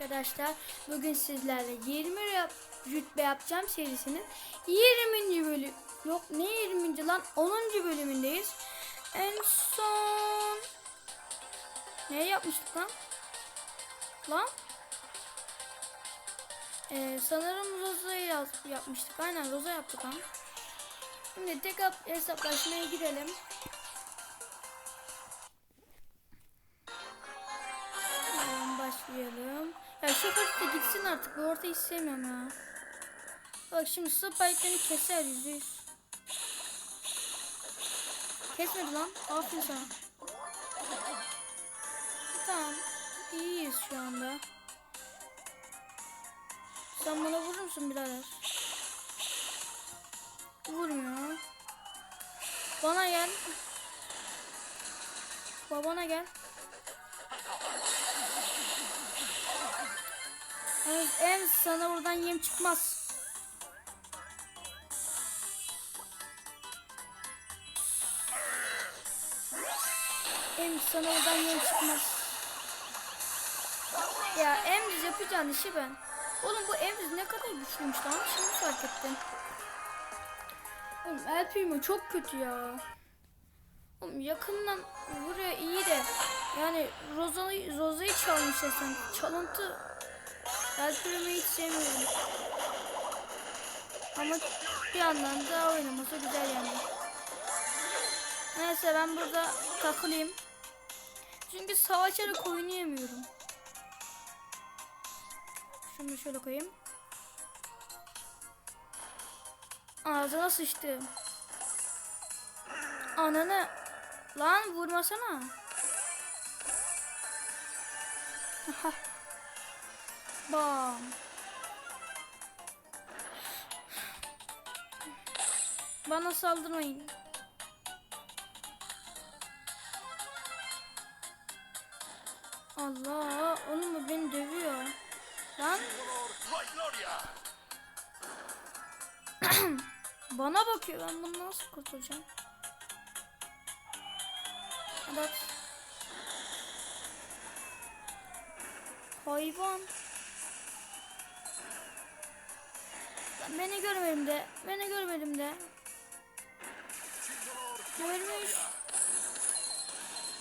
arkadaşlar. Bugün sizlerle 20 yap- rütbe yapacağım serisinin 20. bölüm yok ne 20. lan 10. bölümündeyiz. En son ne yapmıştık lan? Lan? Ee, sanırım Roza'yı yapmıştık. Aynen Roza yaptık lan. Şimdi tek hap- hesaplaşmaya gidelim. Hemen başlayalım. Ya şu harita gitsin artık. Bu orta istemiyorum ya. Bak şimdi spike'ını keser yüzde yüz. Kesmedi lan. Aferin sana. Tamam. İyiyiz şu anda. Sen bana vurur musun birader? Vurmuyor. Bana gel. Babana gel. Evet, en sana buradan yem çıkmaz. Em sana buradan yem çıkmaz. Ya Emz yapacağın işi ben. Oğlum bu Emz ne kadar güçlüymüş lan şimdi fark ettim. Oğlum El Primo çok kötü ya. Oğlum yakından vuruyor iyi de yani Roza'yı Roza'yı çalmış sen. Çalıntı El Primo'yu hiç sevmiyorum. Ama bir yandan da oynaması güzel yani. Neyse ben burada takılayım. Çünkü savaşarak oynayamıyorum. Şunu şöyle koyayım. Ağzına sıçtı. Ananı. Lan vurmasana. Aha. Bam. Bana saldırmayın. Allah, oğlum bu beni dövüyor. Lan bana bakıyor. Ben bunu nasıl kurtulacağım? At. Hayvan. Beni görmedim de. Beni görmedim de. Görmüş.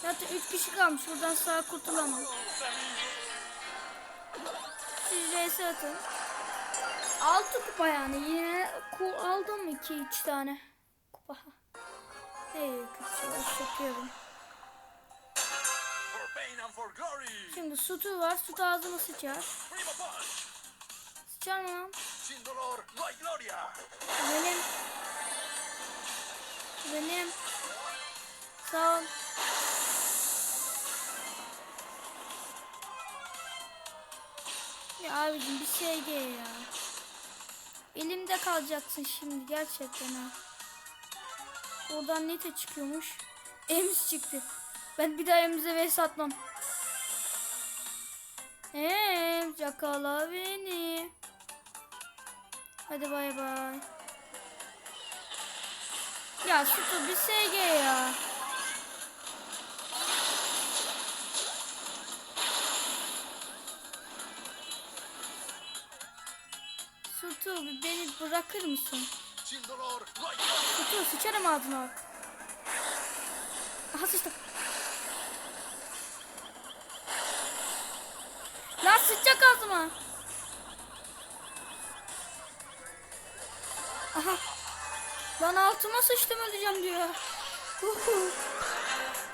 Zaten 3 kişi kalmış. Buradan sağ kurtulamam. Siz vs atın. 6 kupa yani. Yine aldım 2 3 tane kupa. Hey kötü yapıyorum. Şimdi sütü var. Süt ağzıma sıçar. Sıçar mı lan? Sin dolor. La Gloria. Benim. Benim. Sağ ol. Ya abicim bir şey değil ya. Elimde kalacaksın şimdi gerçekten ha. Oradan nete çıkıyormuş. Ems çıktı. Ben bir daha Ems'e ve satmam. Ems yakala beni. Hadi bay bay. Ya şu bir SG ya. Sutu beni bırakır mısın? Sutu sıçarım ağzına. Aha sıçtım. Lan sıçacak ağzıma. Aha. Lan altıma sıçtım öleceğim diyor.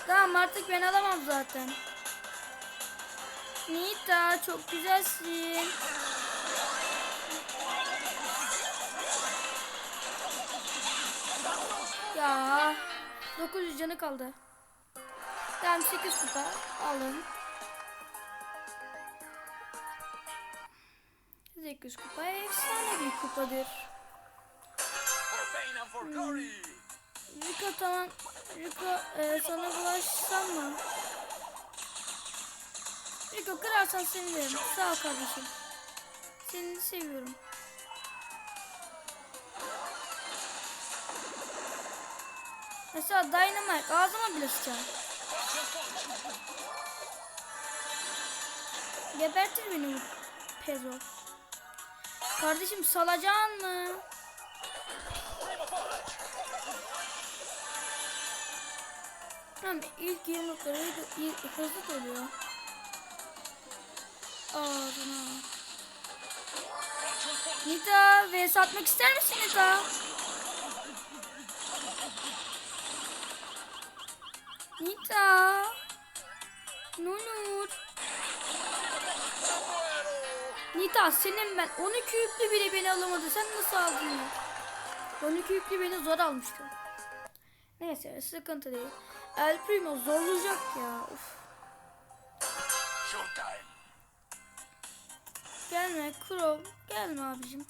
Tamam artık ben alamam zaten. Nita çok güzelsin. Ya 900 canı kaldı. Tamam 8 kupa alın. 8 kupa efsane bir kupadır. Rico tamam. Rico e, sana bulaşsam mı? Rico kırarsan sevinirim. Sağ ol kardeşim. Seni seviyorum. Mesela Dynamite ağzıma bile sıçar. Gebertir beni bu pezo. Kardeşim salacan mı? Punch. Tamam ilk yumrukları hızlı- doluyor. Ağzına. Nita vs atmak ister misin Nita? Nita. Nunur. Sombrero. Nita senin ben 12 yüklü bile beni alamadı. Sen nasıl aldın ya? 12 yüklü beni zor almıştı. Neyse sıkıntı değil. El Primo zorlayacak ya. Uf. Showtime. Gelme Crow. Gelme abicim.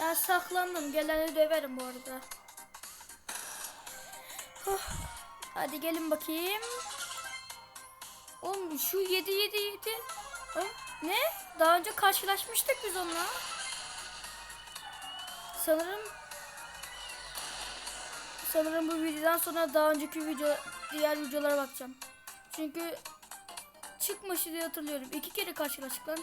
Ben saklandım. Geleni döverim bu arada. Huh. Hadi gelin bakayım. Oğlum şu 7 7 7. Oğlum, ne? Daha önce karşılaşmıştık biz onunla. Sanırım Sanırım bu videodan sonra daha önceki video diğer videolara bakacağım. Çünkü çıkmıştı diye hatırlıyorum. İki kere karşılaştık lan.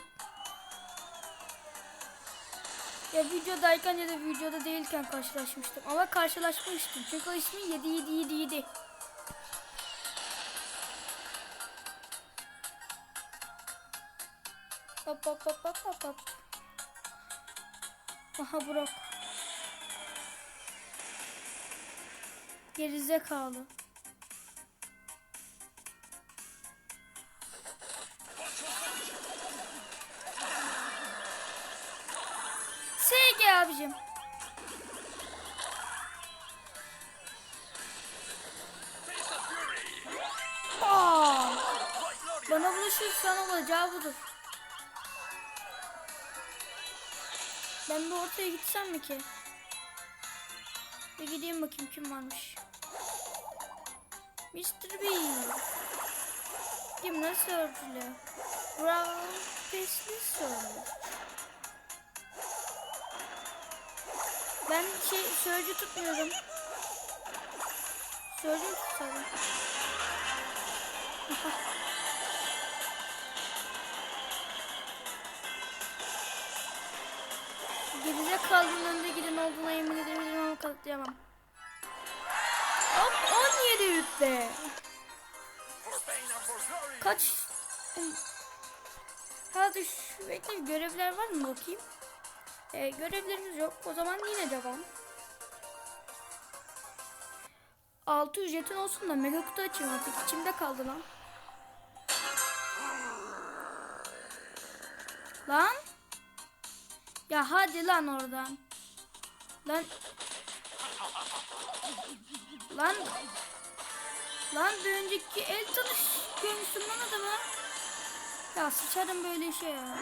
Ya videodayken ya da videoda değilken karşılaşmıştım. Ama karşılaşmıştım. Çünkü o ismi 7777. Hop hop hop hop hop hop. Aha Brock. Gerizekalı. Gitsem mi ki? Bir gideyim bakayım kim varmış. Mr. B. Kim nasıl örtülü? Brown Pesli Sir. Ben şey sözcü tutmuyorum. Sözcü mü tutarım? Gerizekalı'nın önünde gidin olduğuna yemin ederim ama kanıtlayamam. Hop 17 yükle. For pain and for glory. Kaç? Hadi şu bekle görevler var mı bakayım? Ee, görevlerimiz yok. O zaman yine devam. 6 ücretin olsun da mega kutu açayım artık. içimde kaldı lan. Lan. Hadi lan oradan. Lan. Lan. Lan bir önceki el tanış görmüştüm lan adamı. Ya sıçarım böyle işe ya.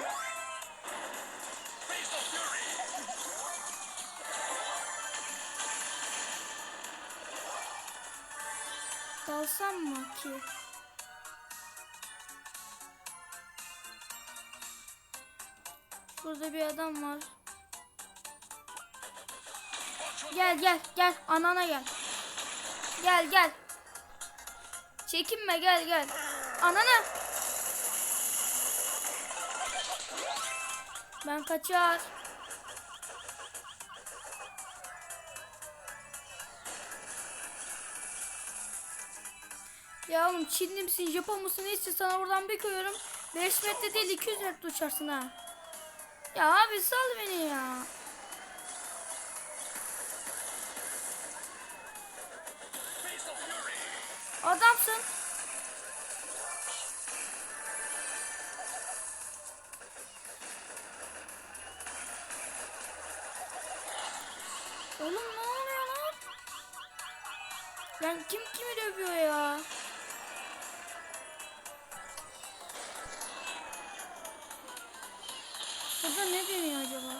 Dalsam mı ki? Burada bir adam var. Gel gel gel anana gel. Gel gel. Çekinme gel gel. Anana. Ben kaçar. Ya oğlum Çinli misin Japon musun neyse sana oradan bir koyuyorum. 5 metre değil 200 metre uçarsın ha. Ya abi sal beni ya. Adamsın. Oğlum ne oluyor lan? Lan kim kimi dövüyor ya? Burada ne deniyor acaba?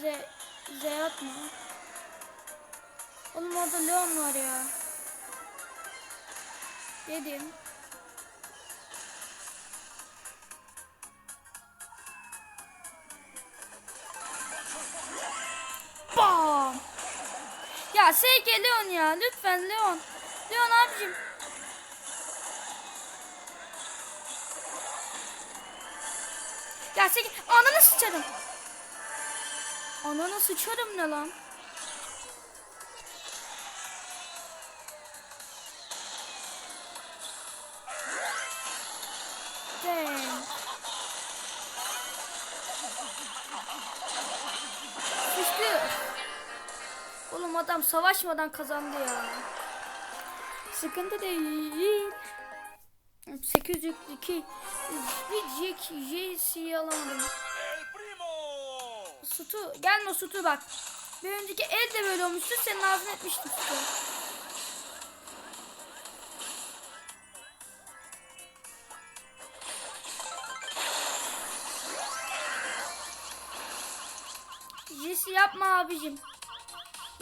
Z Zeyat mı? Oğlum orada Leon var ya. Dedim. Bam! Ya SG Leon ya lütfen Leon. Leon abicim. Ya SG ananı sıçarım. Ananı sıçarım ne lan? Adam savaşmadan kazandı ya. Sıkıntı değil. 802 bir Jack JC'yi alamadım. Sutu gelme Sutu bak. Bir önceki el de böyle olmuştu. Senin ağzını etmiştim Sutu. Jesse yapma abicim.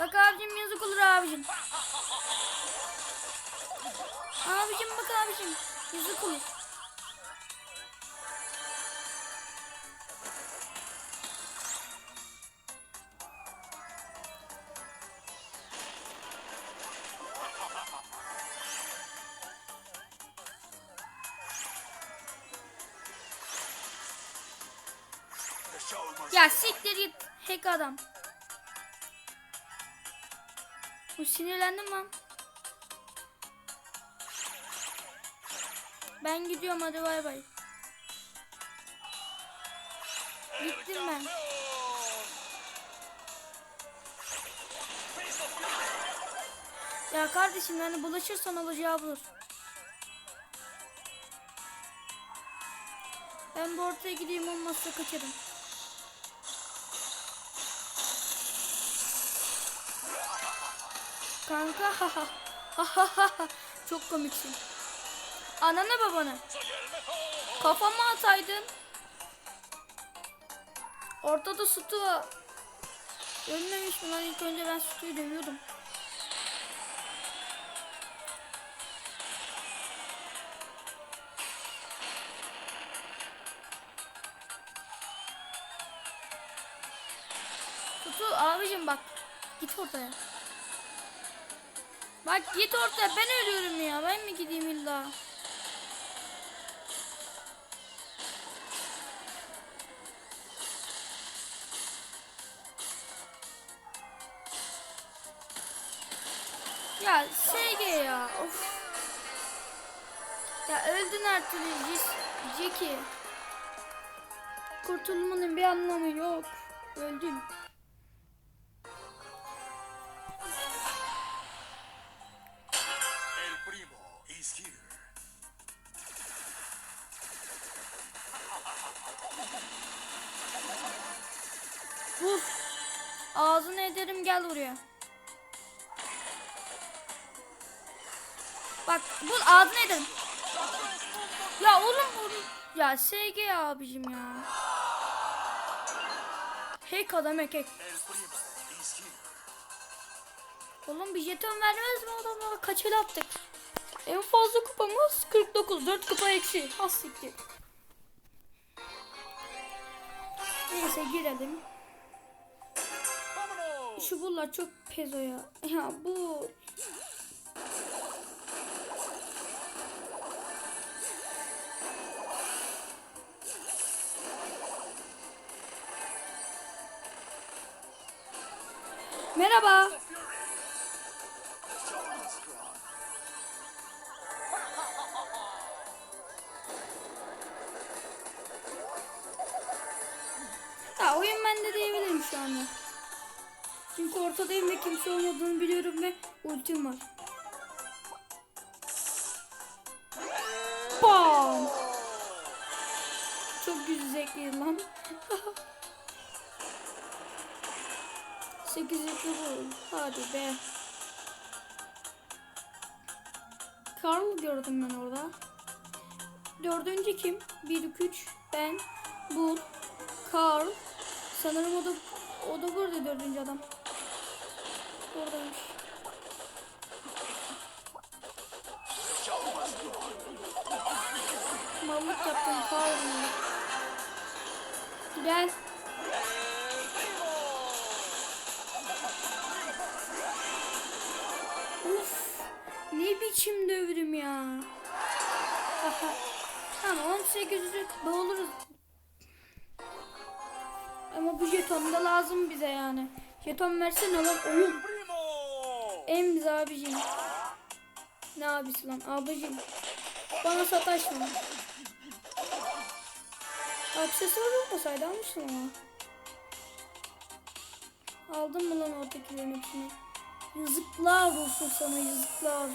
Bak abicim yazık olur abicim. Abicim bak abicim. Yazık olur. Lan. Ben gidiyorum hadi bay bay. Gittim ben. Ya kardeşim yani bulaşırsan olacağı bulur. Ben bu ortaya gideyim olmazsa kaçarım. Kanka ha ha çok komiksin. Ananı babanı. Kafama ataydın. Ortada sütü var. Ölmemiş mi lan ilk önce ben sütüyü dövüyordum. Tutu abicim bak. Git ortaya. Bak git ortaya ben ölüyorum ya. Ben mi gideyim illa? Ya SG ya. Of. Ya öldün her türlü Jackie. Kurtulmanın bir anlamı yok. Öldün. Ağzını ederim gel buraya. Bak bu ağzını ederim. Ya oğlum bu ya SG abicim ya. Hack adam hack. Oğlum bir jeton vermez mi adamlara? Kaç el attık? En fazla kupamız 49. 4 kupa eksi. Az siktir. Neyse girelim. Bunlar çok pezo ya. Ya bu... Merhaba. Çünkü ortadayım ve kimse olmadığını biliyorum ve ultim var. Bam! Çok güzel lan. 8 yapı bu. Hadi be. Carl gördüm ben orada. Dördüncü kim? 1, 2, 3. Ben. Bull. Carl. Sanırım o da o da burada dördüncü adam. On. Mallık yaptım Carl. Gel. ne biçim dövdüm ya. Aha. Tamam 18 doğuluruz. Ama bu jeton da lazım bize yani. Jeton versene lan oyun. Bize abicim. Ne abisi lan abicim. Bana sataşma. Aksesuar olmasaydı almıştım ama. Aldın mı lan oradakilerin hepsini? Yazıklar olsun sana yazıklar.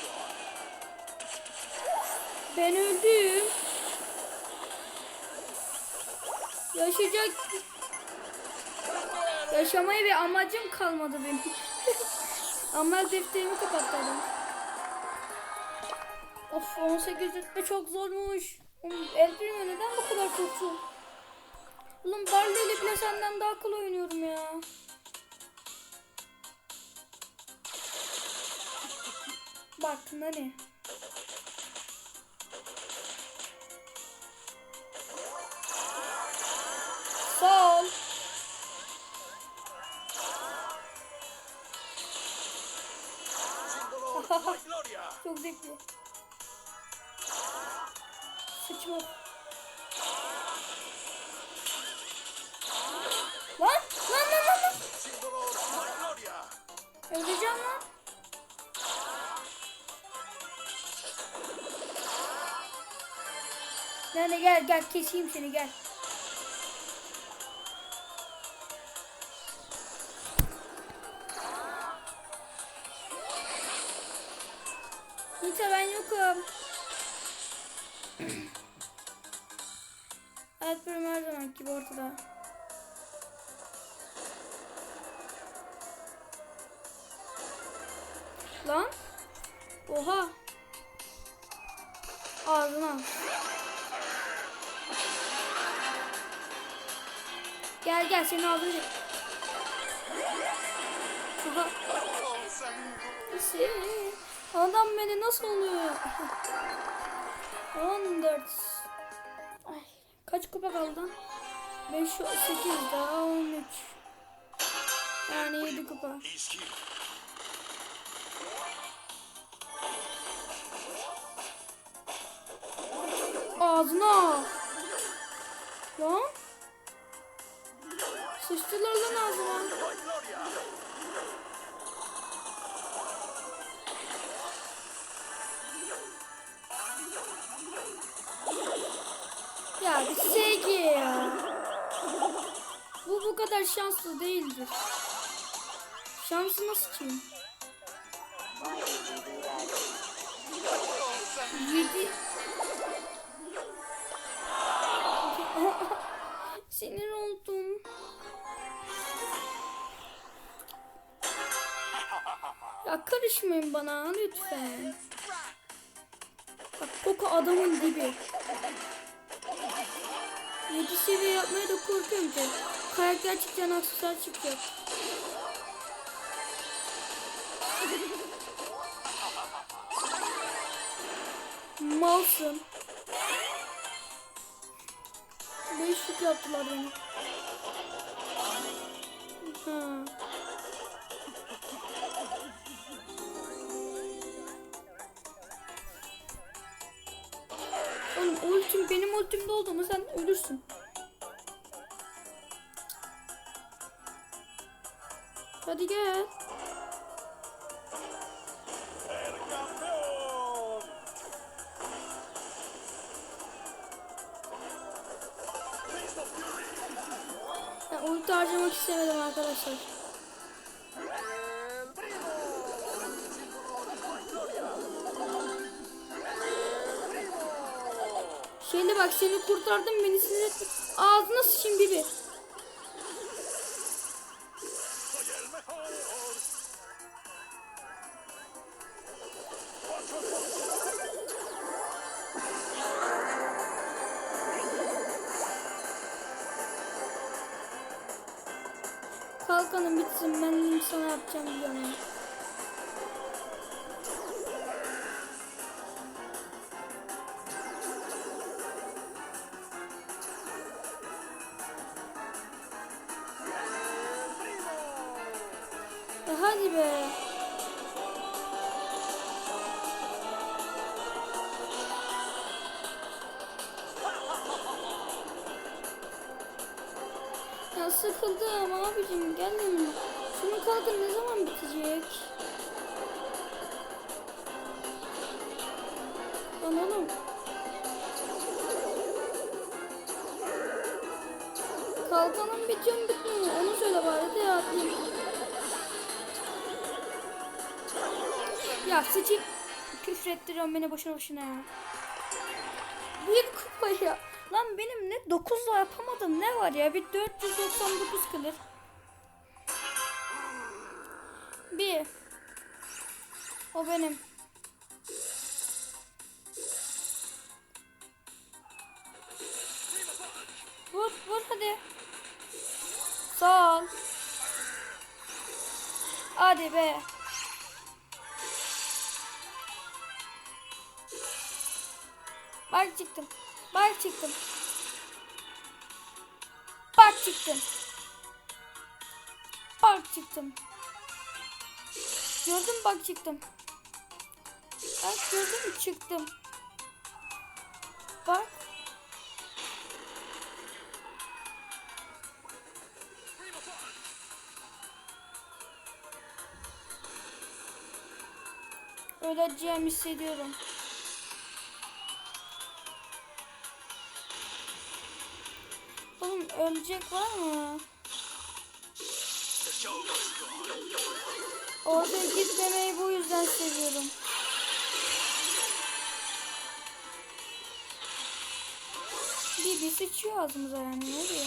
Go on. Ben öldüm. Yaşayacak Yaşamaya bir amacım kalmadı benim. Amel defterimi kapattı adam. Of 18 rütbe çok zormuş. Oğlum, El Primo neden bu kadar çok zor? Oğlum Barley ile bile senden daha kolay oynuyorum ya. Bak Nani. Sağ ol. Símbolo, my gloria. Çok zevkli. Sıçma. Lan lan lan lan lan. Öleceğim lan. Nene gel gel keseyim seni gel. Nita ben yokum. Alper'im her zaman gibi ortada. Oha. Ağzına. Gel gel senin ağzını. Aha. Oh, Samuel. Şey, Adam beni nasıl oluyor? 14. Ay, kaç kupa kaldı? 5 8 daha 13. Yani 7 kupa. Ağzına. Lan. Sıçtılar lan ağzıma. Ya bir ya. Bu bu kadar şanslı değildir. Şansı nasıl kim? Yedi. Sinir oldum. Ya karışmayın bana lütfen. Bak Koko adamın dibi. 7 seviye yapmaya da korkuyorum ki. Karakter çıkacak, aksesuar çıkacak. Malsın. Değişik yaptılar beni. Ha. Oğlum ultim benim ultimde olduğumu sen ölürsün. Hadi gel. Harcamak istemedim arkadaşlar. Şimdi bak seni kurtardım beni etme. Ağzına sıçayım bibi. Abicim gelme. Şunun kalkın ne zaman bitecek? Lan oğlum. Kalkanın bitiyor mu bitmiyor mu? Onu söyle bari de ya. atlayayım. Ya sıçayım. Küfrettiriyorsun beni boşuna boşuna ya. Bir kupa ya. Lan benim ne 9'la yapamadım ne var ya bir 499 kılır. Bir. O benim. Vur vur hadi. Sağ ol. Hadi be. Bak çıktım. Bak çıktım. Bak çıktım. Bak çıktım. Gördün mü? bak çıktım. Bak gördün mü çıktım. Bak. Öleceğim hissediyorum. Oğlum ölecek var mı? On. Orada gitmemeyi bu yüzden seviyorum. Bir bir sıçıyor ağzımıza yani ne diyor?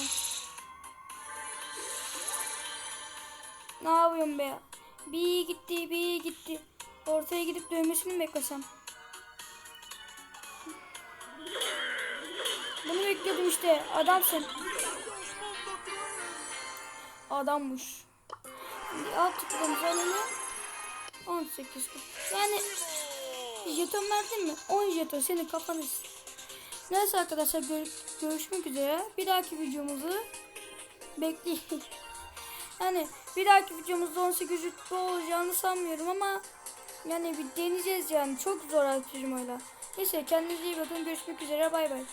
Ne yapıyorum be? Bir gitti bir gitti. Ortaya gidip dövmesini mi beklesem? Bunu bekliyordum işte. Adamsın. Adammış. Alt tıklamız alalım. 18 gün. Yani jeton verdin mi? 10 jeton senin kafanız. Neyse arkadaşlar gör- görüşmek üzere. Bir dahaki videomuzu bekleyin. yani bir dahaki videomuzda 18 rütbe olacağını sanmıyorum ama yani bir deneyeceğiz yani. Çok zor Alpizmo'yla. Neyse kendinize iyi bakın. Görüşmek üzere. Bay bay.